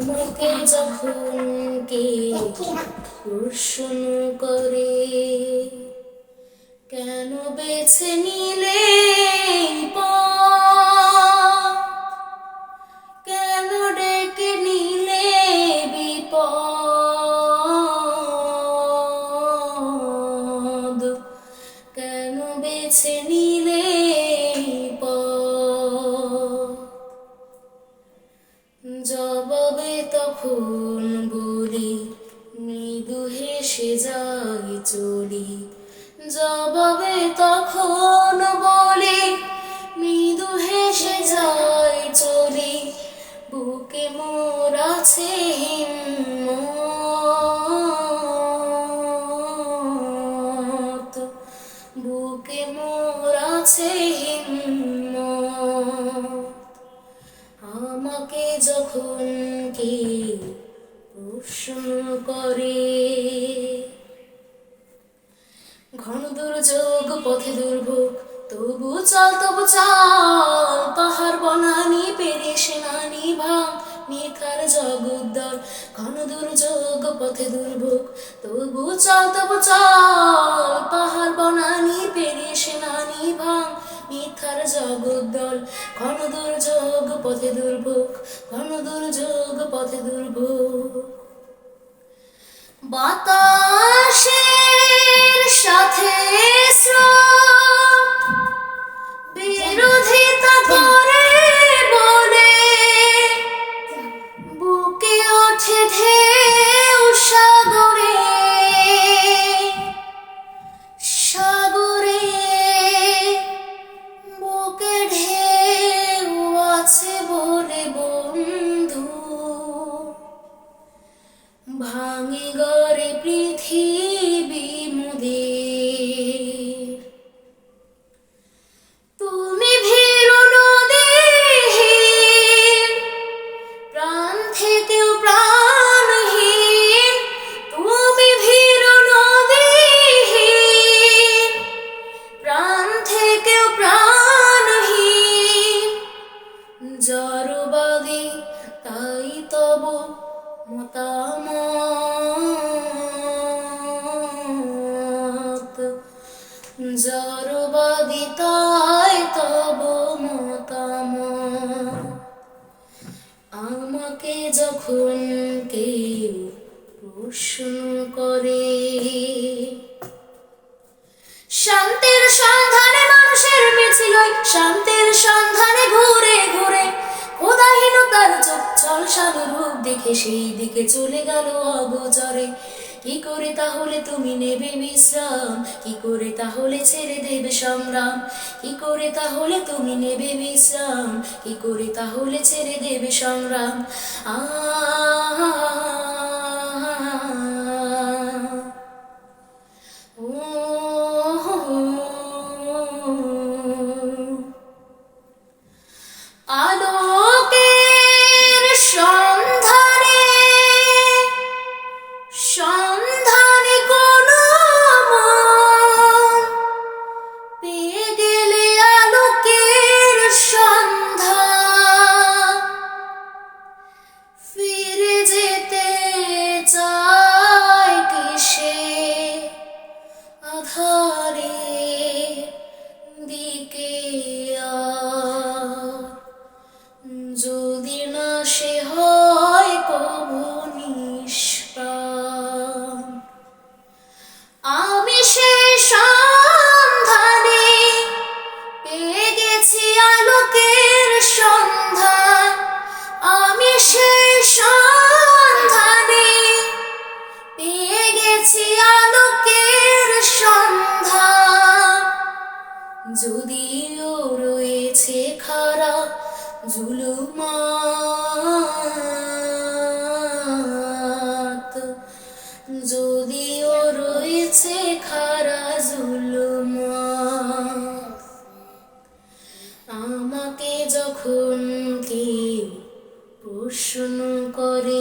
আমাকে যখন কে প্রশ্ন করে কেন বেছে নিলে তখন বলি মৃদু হেসে যাই চলি প্রশ্ন করে। ঘন দুর্যোগ, পথে দুর্ভোগ, তবু চল, তবু চাল। পাহাড় বনানি পেরে সেনানি ভাঙ। মিথার জগদ্দল ঘন দুর্যোগ, পথে দুর্ভোগ, তবু চল, তবু চাল। পাহাড় বনানি পেরে সেনানি ভাঙ। মিথ্যার জগদ্দল ঘন দুর্যোগ, পথে দুর্ভোগ, ঘন দুর্যোগ, পথে দুর্ভোগ। বাতাসের সাথে বিরোধিতা করে বলে বুকে ওঠে আমাকে যখন কেউ প্রশ্ন করে, শান্তির সন্ধানে মানুষের মিছিল শান্তির সন্ধানে ঘুরে ঘুরে ক্ষুদাহীনতার চোখ চল রূপ দেখে সেই দিকে চলে গেল অগোচরে। কি করে তাহলে তুমি নেবে বিশ্রাম? কি করে তাহলে ছেড়ে দেবে সংগ্রাম? কি করে তাহলে তুমি নেবে বিশ্রাম? কি করে তাহলে ছেড়ে দেবে সংগ্রাম? আ জুলুমাত যদিও রয়েছে খারা জুলুমাত আমাকে যখন কেউ প্রশ্ন করে